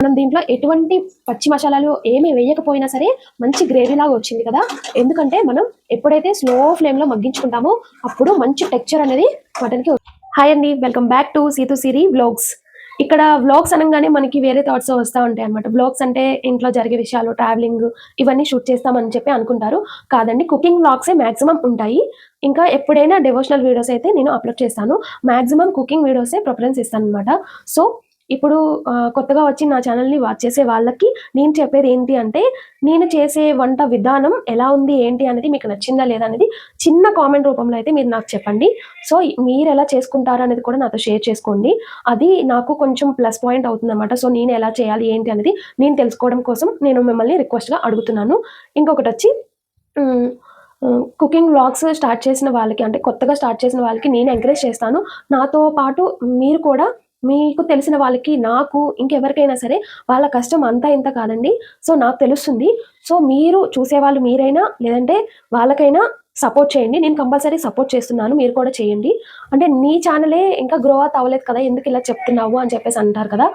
మనం దీంట్లో ఎటువంటి పచ్చి మసాలాలు ఏమి వేయకపోయినా సరే మంచి గ్రేవీ లాగా వచ్చింది కదా. ఎందుకంటే మనం ఎప్పుడైతే స్లో ఫ్లేమ్లో మగ్గించుకుంటామో అప్పుడు మంచి టెక్చర్ అనేది మటన్కి హాయ్ అండి welcome back to Seethu Siri blogs ఇక్కడ వ్లాగ్స్ అనగానే మనకి వేరే థాట్స్ వస్తూ ఉంటాయి అనమాట వ్లాగ్స్ అంటే ఇంట్లో జరిగే విషయాలు ట్రావెలింగ్ ఇవన్నీ షూట్ చేస్తామని చెప్పి అనుకుంటారు. కాదండి కుకింగ్ బ్లాగ్సే మ్యాక్సిమం ఉంటాయి. ఇంకా ఎప్పుడైనా డివోషనల్ వీడియోస్ అయితే నేను అప్లోడ్ చేస్తాను. మాక్సిమం కుకింగ్ వీడియోసే ప్రిఫరెన్స్ ఇస్తాను అనమాట సో ఇప్పుడు కొత్తగా వచ్చి నా ఛానల్ని వాచ్ చేసే వాళ్ళకి నేను చెప్పేది ఏంటి అంటే నేను చేసే వంట విధానం ఎలా ఉంది ఏంటి అనేది మీకు నచ్చిందా లేదా అనేది చిన్న కామెంట్ రూపంలో అయితే మీరు నాకు చెప్పండి. సో మీరు ఎలా చేసుకుంటారు అనేది కూడా నాతో షేర్ చేసుకోండి. అది నాకు కొంచెం ప్లస్ పాయింట్ అవుతుంది అనమాట సో నేను ఎలా చేయాలి ఏంటి అనేది నేను తెలుసుకోవడం కోసం నేను మిమ్మల్ని రిక్వెస్ట్గా అడుగుతున్నాను. ఇంకొకటి వచ్చి కుకింగ్ వ్లాగ్స్ స్టార్ట్ చేసిన వాళ్ళకి అంటే కొత్తగా స్టార్ట్ చేసిన వాళ్ళకి నేను ఎంకరేజ్ చేస్తాను. నాతో పాటు మీరు కూడా మీకు తెలిసిన వాళ్ళకి నాకు ఇంకెవరికైనా సరే వాళ్ళ కష్టం అంతా ఇంత కాదండి. సో నాకు తెలుస్తుంది. సో మీరు చూసేవాళ్ళు మీరైనా లేదంటే వాళ్ళకైనా సపోర్ట్ చేయండి. నేను కంపల్సరీ సపోర్ట్ చేస్తున్నాను. మీరు కూడా చేయండి. అంటే నీ ఛానలే ఇంకా గ్రో అవుట్ అవ్వలేదు కదా ఎందుకు ఇలా చెప్తున్నావు అని చెప్పేసి అంటారు కదా.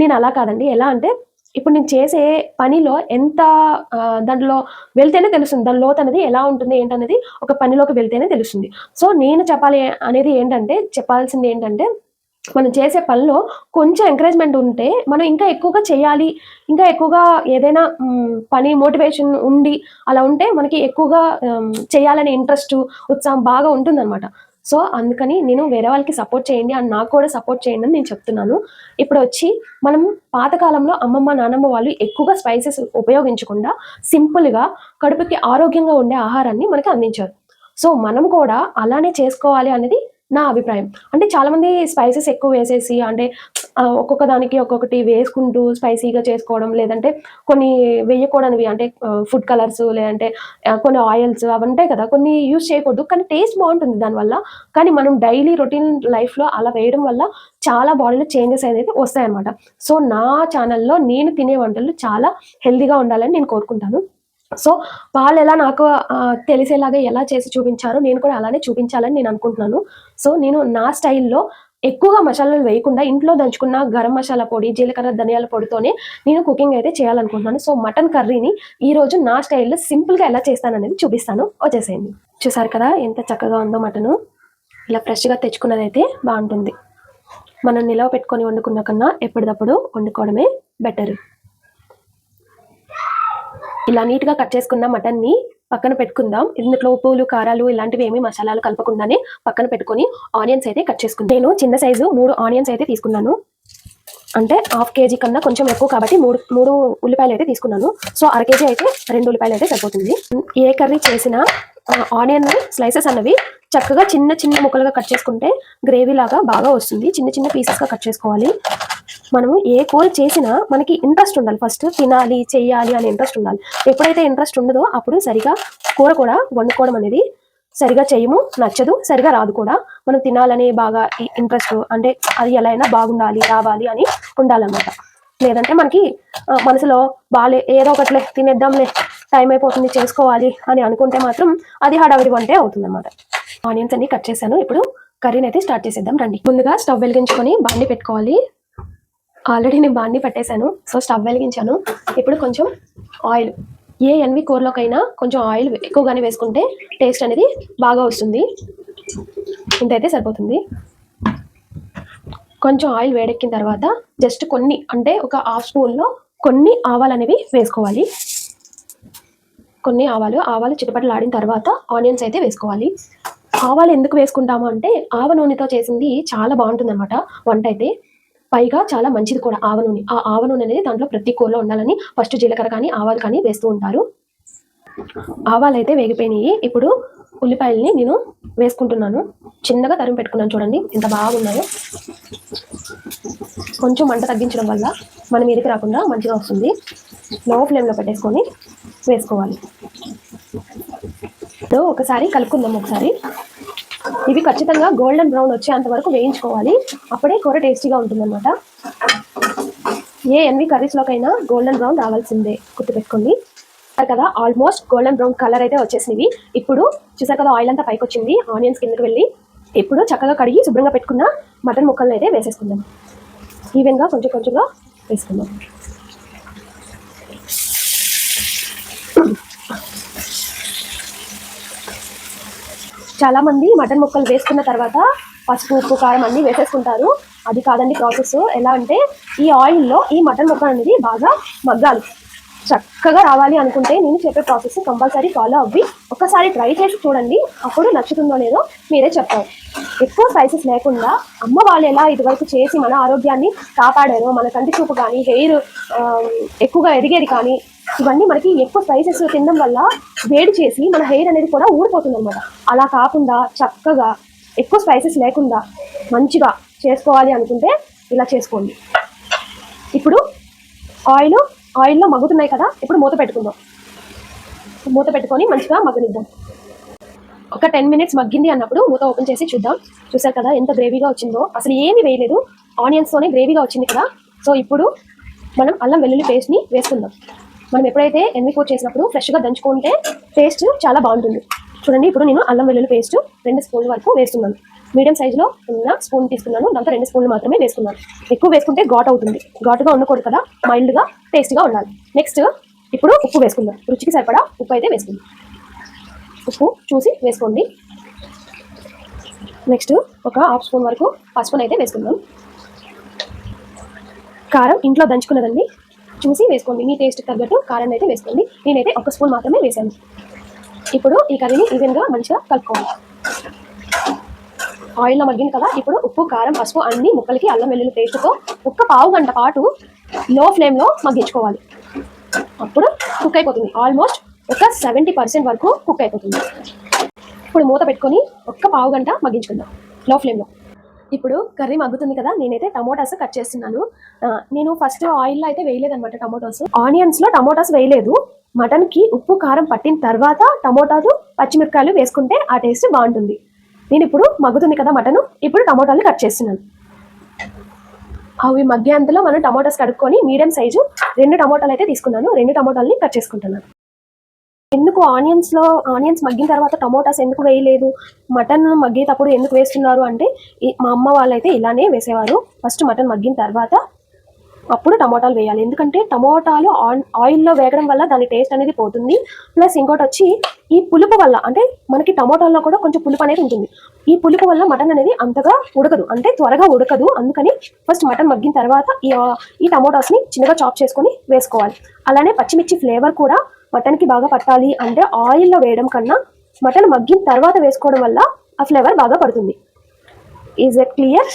నేను అలా కాదండి. ఎలా అంటే ఇప్పుడు నేను చేసే పనిలో ఎంత దాంట్లో వెళ్తేనే తెలుస్తుంది. దాని లోతు అనేది ఎలా ఉంటుంది ఏంటనేది ఒక పనిలోకి వెళ్తేనే తెలుస్తుంది. సో నేను చెప్పాలి అనేది ఏంటంటే చెప్పాల్సింది ఏంటంటే మనం చేసే పనిలో కొంచెం ఎంకరేజ్మెంట్ ఉంటే మనం ఇంకా ఎక్కువగా చేయాలి. ఇంకా ఎక్కువగా ఏదైనా పని మోటివేషన్ ఉండి అలా ఉంటే మనకి ఎక్కువగా చేయాలనే ఇంట్రెస్ట్ ఉత్సాహం బాగా ఉంటుందన్నమాట. సో అందుకని నేను వేరే వాళ్ళకి సపోర్ట్ చేయండి అని నాకు కూడా సపోర్ట్ చేయండి అని నేను చెప్తున్నాను. ఇప్పుడు వచ్చి మనం పాతకాలంలో అమ్మమ్మ నానమ్మ వాళ్ళు ఎక్కువగా స్పైసెస్ ఉపయోగించకుండా సింపుల్గా కడుపుకి ఆరోగ్యంగా ఉండే ఆహారాన్ని మనకి అందించారు. సో మనం కూడా అలానే చేసుకోవాలి అనేది నా అభిప్రాయం. అంటే చాలా మంది స్పైసెస్ ఎక్కువ వేసేసి అంటే ఒక్కొక్క దానికి ఒక్కొక్కటి వేసుకుంటూ స్పైసీగా చేసుకోవడం లేదంటే కొన్ని వేయకూడనివి అంటే ఫుడ్ కలర్స్ లేదంటే కొన్ని ఆయిల్స్ అవి ఉంటాయి కదా కొన్ని యూజ్ చేయకూడదు. కానీ టేస్ట్ బాగుంటుంది దానివల్ల. కానీ మనం డైలీ రొటీన్ లైఫ్లో అలా వేయడం వల్ల చాలా బాడీలో చేంజెస్ అనేది వస్తాయన్నమాట. సో నా ఛానల్లో నేను తినే వంటలు చాలా హెల్దీగా ఉండాలని నేను కోరుకుంటాను. సో వాళ్ళు ఎలా నాకు తెలిసేలాగా ఎలా చేసి చూపించారో నేను కూడా అలానే చూపించాలని నేను అనుకుంటున్నాను. సో నేను నా స్టైల్లో ఎక్కువగా మసాలాలు వేయకుండా ఇంట్లో దంచుకున్న గరం మసాలా పొడి జీలకర్ర ధనియాల పొడితోనే నేను కుకింగ్ అయితే చేయాలనుకుంటున్నాను. సో మటన్ కర్రీని ఈ రోజు నా స్టైల్లో సింపుల్గా ఎలా చేస్తాననేది చూపిస్తాను. వచ్చేసేయండి. చూసారు కదా ఎంత చక్కగా ఉందో మటను. ఇలా ఫ్రెష్గా తెచ్చుకున్నదైతే బాగుంటుంది. మనం నిలవ పెట్టుకొని వండుకున్న కన్నా ఎప్పటికప్పుడు వండుకోవడమే బెటర్. ఇలా నీట్గా కట్ చేసుకున్న మటన్ని పక్కన పెట్టుకుందాం. ఇందులో ఉప్పులు కారాలు ఇలాంటివి ఏమి మసాలాలు కలపకుండానే పక్కన పెట్టుకొని ఆనియన్స్ అయితే కట్ చేసుకుందాం. నేను చిన్న సైజు మూడు ఆనియన్స్ అయితే తీసుకున్నాను. అంటే హాఫ్ కేజీ కన్నా కొంచెం ఎక్కువ కాబట్టి మూడు మూడు ఉల్లిపాయలు అయితే తీసుకున్నాను. సో అర కేజీ అయితే రెండు ఉల్లిపాయలు అయితే సరిపోతుంది. ఏ కర్రీ చేసినా ఆనియన్ స్లైసెస్ అన్నవి చక్కగా చిన్న చిన్న ముక్కలుగా కట్ చేసుకుంటే గ్రేవీ లాగా బాగా వస్తుంది. చిన్న చిన్న పీసెస్గా కట్ చేసుకోవాలి. మనము ఏ కూర చేసినా మనకి ఇంట్రెస్ట్ ఉండాలి. ఫస్ట్ తినాలి చేయాలి అనే ఇంట్రెస్ట్ ఉండాలి. ఎప్పుడైతే ఇంట్రెస్ట్ ఉండదో అప్పుడు సరిగా కూర కూడా వండుకోవడం అనేది సరిగా చేయము నచ్చదు సరిగా రాదు కూడా. మనం తినాలని బాగా ఇంట్రెస్ట్ అంటే అది ఎలా అయినా బాగుండాలి రావాలి అని ఉండాలన్నమాట. లేదంటే మనకి మనసులో బాలే ఏదో ఒకట్లే తినేద్దాంలే టైం అయిపోతుంది చేసుకోవాలి అని అనుకుంటే మాత్రం అది హడావిడి వంటే అవుతుంది అనమాట ఆనియన్స్ అన్ని కట్ చేశాను. ఇప్పుడు కర్రీని అయితే స్టార్ట్ చేసేద్దాం రండి. ముందుగా స్టవ్ వెలిగించుకొని బాండి పెట్టుకోవాలి. ఆల్రెడీ నేను బాండి పట్టేశాను. So stove వెలిగించాను. ఇప్పుడు కొంచెం ఆయిల్. ఏ ఎన్వి కూరలోకైనా కొంచెం ఆయిల్ ఎక్కువగానే వేసుకుంటే టేస్ట్ అనేది బాగా వస్తుంది. ఇంతైతే సరిపోతుంది. కొంచెం ఆయిల్ వేడెక్కిన తర్వాత జస్ట్ కొన్ని అంటే ఒక హాఫ్ స్పూన్లో కొన్ని ఆవాలు అనేవి వేసుకోవాలి. కొన్ని ఆవాలు ఆవాలు చిటపటలాడిన తర్వాత ఆనియన్స్ అయితే వేసుకోవాలి. ఆవాలు ఎందుకు వేసుకుంటాము అంటే ఆవ నూనెతో చేసింది చాలా బాగుంటుంది అనమాట వంట అయితే. పైగా చాలా మంచిది కూడా ఆవ నూనె. ఆ ఆవ నూనె అనేది దాంట్లో ప్రతి కూరలో ఉండాలని ఫస్ట్ జీలకర్ర కానీ ఆవాలు కానీ వేస్తూ ఉంటారు. ఆవాలు అయితే వేగిపోయినాయి. ఇప్పుడు ఉల్లిపాయల్ని నేను వేసుకుంటున్నాను. చిన్నగా తరిమి పెట్టుకున్నాను చూడండి ఎంత బాగున్నాయో. కొంచెం మంట తగ్గించడం వల్ల మన మీదకి రాకుండా మంచిగా వస్తుంది. లో ఫ్లేమ్లో పెట్టేసుకొని వేసుకోవాలి. ఒకసారి కలుపుకుందాం ఒకసారి. ఇవి ఖచ్చితంగా గోల్డెన్ బ్రౌన్ వచ్చేంత వరకు వేయించుకోవాలి. అప్పుడే కూర టేస్టీగా ఉంటుందన్నమాట. ఏ ఎన్వి కర్రీస్లోకైనా గోల్డెన్ బ్రౌన్ రావాల్సిందే. గుర్తుపెట్టుకోండి. కదా ఆల్మోస్ట్ గోల్డెన్ బ్రౌన్ కలర్ అయితే వచ్చేసినవి. ఇప్పుడు చూసారు కదా ఆయిల్ అంతా పైకి వచ్చింది ఆనియన్స్ కిందకి వెళ్ళి ఇప్పుడు చక్కగా కడిగి శుభ్రంగా పెట్టుకున్న మటన్ ముక్కలను అయితే వేసేసుకుందాం. ఈవెన్గా కొంచెం కొంచెంగా వేసుకుందాం. చాలా మంది మటన్ ముక్కలు వేసుకున్న తర్వాత పసుపు ఉప్పు కారం అన్ని వేసేసుకుంటారు. అది కాదండి ప్రాసెస్ ఎలా అంటే ఈ ఆయిల్లో ఈ మటన్ ముక్క అనేది బాగా మగ్గాలి. చక్కగా రావాలి అనుకుంటే నేను చెప్పే ప్రాసెస్ కంపల్సరీ ఫాలో అవ్వి. ఒకసారి ట్రై చేసి చూడండి అప్పుడు నచ్చుతుందో లేదో మీరే చెప్తారు ఎక్కువ స్పైసెస్ లేకుండా అమ్మ వాళ్ళు ఎలా ఇదివరకు చేసి మన ఆరోగ్యాన్ని కాపాడారో మన కంటి చూపు కానీ హెయిర్ ఎక్కువగా ఎదిగేది కానీ ఇవన్నీ మనకి ఎక్కువ స్పైసెస్ తినడం వల్ల వేడి చేసి మన హెయిర్ అనేది కూడా ఊడిపోతుంది అనమాట అలా కాకుండా చక్కగా ఎక్కువ స్పైసెస్ లేకుండా మంచిగా చేసుకోవాలి అనుకుంటే ఇలా చేసుకోండి. ఇప్పుడు ఆయిల్ ఆయిల్లో మగ్గుతున్నాయి కదా ఇప్పుడు మూత పెట్టుకుందాం. మూత పెట్టుకొని మంచిగా మగ్గనిద్దాం. ఒక టెన్ మినిట్స్ మగ్గింది అన్నప్పుడు మూత ఓపెన్ చేసి చూద్దాం. చూసారు కదా ఎంత గ్రేవీగా వచ్చిందో. అసలు ఏమీ వేయలేదు. ఆనియన్స్తోనే గ్రేవీగా వచ్చింది కదా. సో ఇప్పుడు మనం అల్లం వెల్లుల్లి పేస్ట్ని వేసుకుందాం. మనం ఎప్పుడైతే ఎన్ని కూర చేసినప్పుడు ఫ్రెష్గా దంచుకుంటే టేస్ట్ చాలా బాగుంటుంది. చూడండి ఇప్పుడు నేను అల్లం వెల్లుల్లి పేస్ట్ రెండు స్పూన్ల వరకు వేస్తున్నాను. మీడియం సైజులో ఉన్న స్పూన్ తీసుకున్నాను. దాంతో రెండు స్పూన్లు మాత్రమే వేసుకున్నాను. ఎక్కువ వేసుకుంటే ఘాట్ అవుతుంది. ఘాటుగా ఉండకూడదు కదా. మైల్డ్గా టేస్ట్గా ఉండాలి. నెక్స్ట్ ఇప్పుడు ఉప్పు వేసుకుందాం. రుచికి సరిపడా ఉప్పు అయితే వేసుకుందాం. ఉప్పు చూసి వేసుకోండి. నెక్స్ట్ ఒక హాఫ్ స్పూన్ వరకు పసుపుని అయితే వేసుకుందాం. కారం ఇంట్లో దంచుకున్నదండి. చూసి వేసుకోండి. మీ టేస్ట్ తగ్గట్టు కారం అయితే వేసుకోండి. నేనైతే ఒక స్పూన్ మాత్రమే వేసాను. ఇప్పుడు ఈ కర్రీని ఈవెన్గా మంచిగా కలుపుకోవాలి. ఆయిల్లో మగ్గింది కదా ఇప్పుడు ఉప్పు కారం పసుపు అన్ని ముక్కలకి అల్లం వెల్లుల్లి పేస్ట్తో ఒక్క పావు గంట పాటు లో ఫ్లేమ్లో మగ్గించుకోవాలి. అప్పుడు కుక్ అయిపోతుంది. ఆల్మోస్ట్ ఒక సెవెంటీ పర్సెంట్ వరకు కుక్ అయిపోతుంది. ఇప్పుడు మూత పెట్టుకొని ఒక్క పావు గంట మగ్గించుకుందాం. లో. ఫ్లేమ్లో ఇప్పుడు కర్రీ మగ్గుతుంది కదా నేనైతే టమోటాస్ కట్ చేస్తున్నాను. నేను ఫస్ట్ ఆయిల్లో అయితే వేయలేదు అనమాట టమోటాస్ ఆనియన్స్లో టమోటాస్ వేయలేదు. మటన్కి ఉప్పు కారం పట్టిన తర్వాత టమోటాలు పచ్చిమిరకాయలు వేసుకుంటే ఆ టేస్ట్ బాగుంటుంది. నేను ఇప్పుడు మగ్గుతుంది కదా మటన్ ఇప్పుడు టమోటాలు కట్ చేస్తున్నాను. అవి మగ్గేంతలో మనం టమోటాస్ కడుక్కొని మీడియం సైజు రెండు టమోటాలు అయితే తీసుకున్నాను. రెండు టమోటాలని కట్ చేసుకుంటున్నాను. ఎందుకు ఆనియన్స్లో ఆనియన్స్ మగ్గిన తర్వాత టమోటాస్ ఎందుకు వేయలేదు? మటన్ మగ్గేటప్పుడు ఎందుకు వేస్తున్నారు? అంటే మా అమ్మ వాళ్ళైతే ఇలానే వేసేవారు. ఫస్ట్ మటన్ మగ్గిన తర్వాత అప్పుడు టమోటాలు వేయాలి. ఎందుకంటే టమోటాలు ఆన్- ఆయిల్లో వేగడం వల్ల దాని టేస్ట్ అనేది పోతుంది. ప్లస్ ఇంకోటి వచ్చి ఈ పులుపు వల్ల అంటే మనకి టమోటాల్లో కూడా కొంచెం పులుపు అనేది ఉంటుంది. ఈ పులుపు వల్ల మటన్ అనేది అంతగా ఉడకదు. అంటే త్వరగా ఉడకదు. అందుకని ఫస్ట్ మటన్ మగ్గిన తర్వాత ఈ టమోటాస్ని చిన్నగా చాప్ చేసుకొని వేసుకోవాలి. అలానే పచ్చిమిర్చి ఫ్లేవర్ కూడా మటన్కి బాగా పట్టాలి అంటే ఆయిల్లో వేయడం కన్నా మటన్ మగ్గిన తర్వాత వేసుకోవడం వల్ల ఆ ఫ్లేవర్ బాగా పడుతుంది. Is it clear?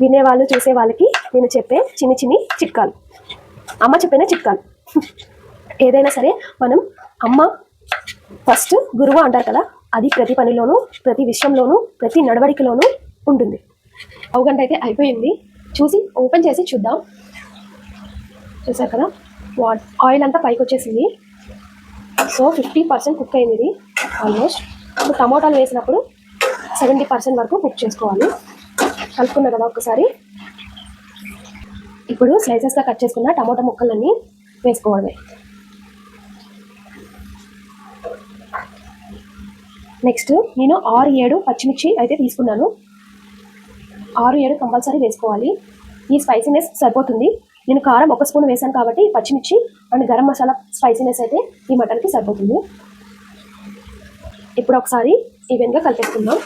వినేవాళ్ళు చూసే వాళ్ళకి నేను చెప్పే చిన్ని చిన్ని చిట్కాలు. అమ్మ చెప్పిన చిట్కాలు. ఏదైనా సరే మనం అమ్మ ఫస్ట్ గురువు అంటారు కదా అది ప్రతి పనిలోనూ ప్రతి విషయంలోనూ ప్రతి నడవడికలోనూ ఉంటుంది. గంట అయితే అయిపోయింది. చూసి ఓపెన్ చేసి చూద్దాం. చూసారు కదా? వాట్? ఆయిల్ అంతా పైకి వచ్చేసింది సో ఫిఫ్టీ పర్సెంట్ కుక్ అయింది ఇది ఆల్మోస్ట్. ఇప్పుడు టమోటాలు వేసినప్పుడు సెవెంటీ పర్సెంట్ వరకు కుక్ చేసుకోవాలి. కలుపుకున్నా కదా ఒకసారి ఇప్పుడు స్లైసెస్గా కట్ చేసుకున్న టమోటా ముక్కలన్నీ వేసుకోవాలి. నెక్స్ట్ నేను ఆరు ఏడు పచ్చిమిర్చి అయితే తీసుకున్నాను. ఆరు ఏడు కంపల్సరీ వేసుకోవాలి. ఈ స్పైసీనెస్ సరిపోతుంది. నేను కారం ఒక స్పూన్ వేసాను కాబట్టి పచ్చిమిర్చి అండ్ గరం మసాలా స్పైసీనెస్ అయితే ఈ మటన్కి సరిపోతుంది. ఇప్పుడు ఒకసారి ఈవెన్గా కలిపేసుకుందాం.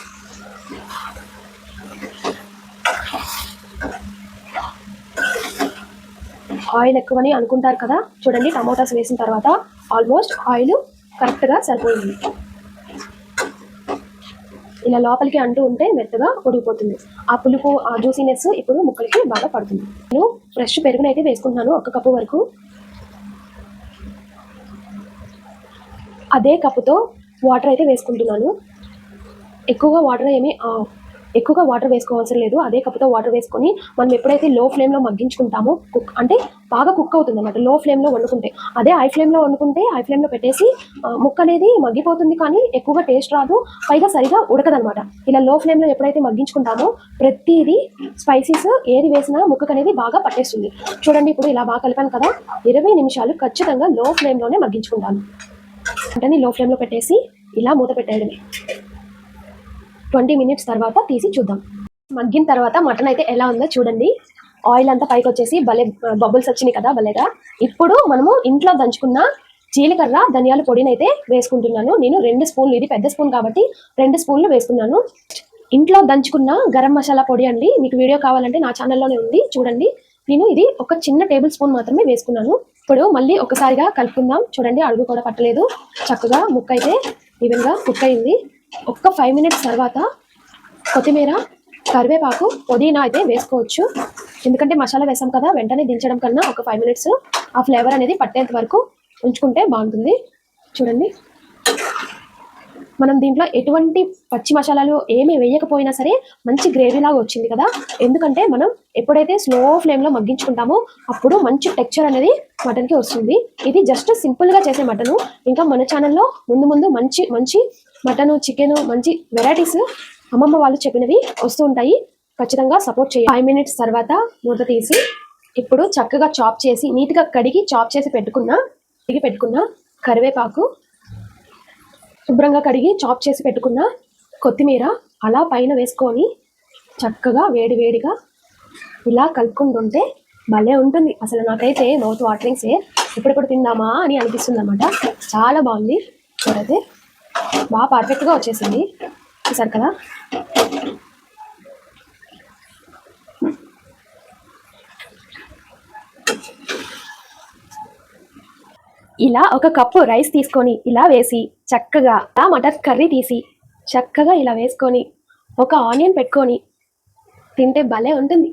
ఆయిల్ ఎక్కువని అనుకుంటారు కదా? చూడండి టమోటాస్ వేసిన తర్వాత ఆల్మోస్ట్ ఆయిల్ కరెక్ట్గా సరిపోయింది. ఇలా లోపలికి అంటూ ఉంటే మెత్తగా ఉడికిపోతుంది ఆ పులుపు ఆ జ్యూసీనెస్ ఇప్పుడు ముక్కలకి బాగా పడుతుంది. నేను ఫ్రెష్ పెరుగునైతే వేసుకుంటున్నాను ఒక కప్పు వరకు. అదే కప్పుతో వాటర్ అయితే వేసుకుంటున్నాను. ఎక్కువగా వాటర్ ఏమి ఎక్కువగా వాటర్ వేసుకోవాల్సిన లేదు. అదే కప్పుతో వాటర్ వేసుకొని మనం ఎప్పుడైతే లో ఫ్లేమ్లో మగ్గించుకుంటామో కుక్ అంటే బాగా కుక్ అవుతుంది అనమాట లో ఫ్లేమ్లో వండుకుంటే. అదే హై ఫ్లేమ్లో వండుకుంటే హై ఫ్లేమ్లో పెట్టేసి ముక్క అనేది మగ్గిపోతుంది కానీ ఎక్కువగా టేస్ట్ రాదు. పైగా సరిగా ఉడకదనమాట ఇలా లో ఫ్లేమ్లో ఎప్పుడైతే మగ్గించుకుంటామో ప్రతిదీ స్పైసీస్ ఏది వేసినా ముక్కకు అనేది బాగా పట్టేస్తుంది. చూడండి ఇప్పుడు ఇలా బాగా కలిపాను కదా. ఇరవై నిమిషాలు ఖచ్చితంగా లో ఫ్లేమ్లోనే మగ్గించుకుంటాను. అంటే లో ఫ్లేమ్లో పెట్టేసి ఇలా మూత పెట్టేయడమే. ట్వంటీ మినిట్స్ తర్వాత తీసి చూద్దాం. మగ్గిన తర్వాత మటన్ అయితే ఎలా ఉందో చూడండి. ఆయిల్ అంతా పైకి వచ్చేసి భలే బబుల్స్ వచ్చినాయి కదా భలేగా. ఇప్పుడు మనము ఇంట్లో దంచుకున్న జీలకర్ర ధనియాల పొడిని అయితే వేసుకుంటున్నాను. నేను రెండు స్పూన్లు ఇది పెద్ద స్పూన్ కాబట్టి రెండు స్పూన్లు వేసుకున్నాను. ఇంట్లో దంచుకున్న గరం మసాలా పొడి అండి. మీకు వీడియో కావాలంటే నా ఛానల్లోనే ఉంది చూడండి. నేను ఇది ఒక చిన్న టేబుల్ స్పూన్ మాత్రమే వేసుకున్నాను. ఇప్పుడు మళ్ళీ ఒకసారిగా కలుపుకుందాం. చూడండి అడుగు కూడా పట్టలేదు. చక్కగా ముక్క అయితే ఈవెన్గా కుక్ అయింది ఒక్క ఫైవ్ మినిట్స్ తర్వాత కొత్తిమీర కరివేపాకు పుదీనా అయితే వేసుకోవచ్చు. ఎందుకంటే మసాలా వేసాం కదా వెంటనే దించడం కన్నా ఒక ఫైవ్ మినిట్స్ ఆ ఫ్లేవర్ అనేది పట్టేంత వరకు ఉంచుకుంటే బాగుంటుంది. చూడండి. మనం దీంట్లో ఎటువంటి పచ్చి మసాలాలు ఏమీ వేయకపోయినా సరే మంచి గ్రేవీ లాగా వచ్చింది కదా. ఎందుకంటే మనం ఎప్పుడైతే స్లో ఫ్లేమ్లో మగ్గించుకుంటామో అప్పుడు మంచి టెక్చర్ అనేది మటన్కి వస్తుంది. ఇది జస్ట్ సింపుల్గా చేసే మటను ఇంకా మన ఛానల్లో ముందు ముందు మంచి మంచి మటను చికెన్ మంచి వెరైటీస్ అమ్మమ్మ వాళ్ళు చెప్పినవి వస్తూ ఉంటాయి. ఖచ్చితంగా సపోర్ట్ చేయాలి ఫైవ్ మినిట్స్ తర్వాత మూత తీసి ఇప్పుడు చక్కగా చాప్ చేసి నీట్గా కడిగి చాప్ చేసి పెట్టుకున్న కడిగి పెట్టుకున్న కరివేపాకు శుభ్రంగా కడిగి చాప్ చేసి పెట్టుకున్న కొత్తిమీర అలా పైన వేసుకొని చక్కగా వేడివేడిగా ఇలా కలుపుకుంటుంటే భలే ఉంటుంది. అసలు నాకైతే మౌత్ వాటరింగ్సే ఇప్పుడిప్పుడు తిందామా అని అనిపిస్తుంది అనమాట చాలా బాగుంది. చూడైతే బాగా పర్ఫెక్ట్గా వచ్చేసింది. చూసారు కదా? ఇలా ఒక కప్పు రైస్ తీసుకొని ఇలా వేసి చక్కగా ఆ మటర్ కర్రీ తీసి చక్కగా ఇలా వేసుకొని ఒక ఆనియన్ పెట్టుకొని తింటే భలే ఉంటుంది.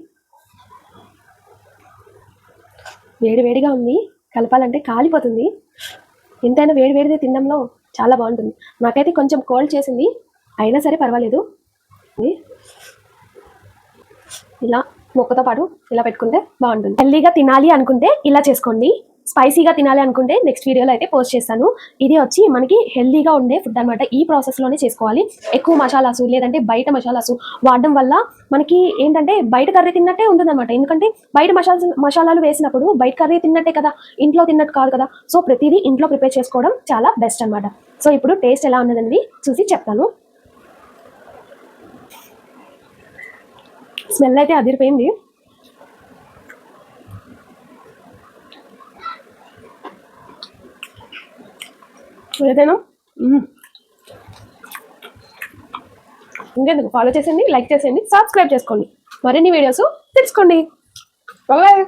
వేడివేడిగా ఉంది. కలపాలంటే కాలిపోతుంది. ఎంతైనా వేడివేడిదే తినడంలో చాలా బాగుంటుంది. నాకైతే కొంచెం కోల్డ్ చేసింది. అయినా సరే పర్వాలేదు. ఇలా మొక్కతో పాటు ఇలా పెట్టుకుంటే బాగుంటుంది. హెల్దీగా తినాలి అనుకుంటే ఇలా చేసుకోండి. స్పైసీగా తినాలి అనుకుంటే నెక్స్ట్ వీడియోలో అయితే పోస్ట్ చేస్తాను. ఇది వచ్చి మనకి హెల్దీగా ఉండే ఫుడ్ అనమాట ఈ ప్రాసెస్లోనే చేసుకోవాలి. ఎక్కువ మసాలాసు లేదంటే బయట మసాలాసు వాడడం వల్ల మనకి ఏంటంటే బయట కర్రీ తిన్నట్టే ఉంటుంది ఎందుకంటే బయట మసాలా మసాలాలు వేసినప్పుడు బయట కర్రీ తిన్నట్టే కదా. ఇంట్లో తిన్నట్టు కాదు కదా. సో ప్రతిదీ ఇంట్లో ప్రిపేర్ చేసుకోవడం చాలా బెస్ట్ అనమాట సో ఇప్పుడు టేస్ట్ ఎలా ఉన్నదనేది చూసి చెప్తాను. స్మెల్ అయితే అదిరిపోయింది. ఏదైనా ఇంకెందుకు? ఫాలో చేసేయండి లైక్ చేసేయండి సబ్స్క్రైబ్ చేసుకోండి. మరిన్ని వీడియోస్ తెలుసుకోండి. బాయ్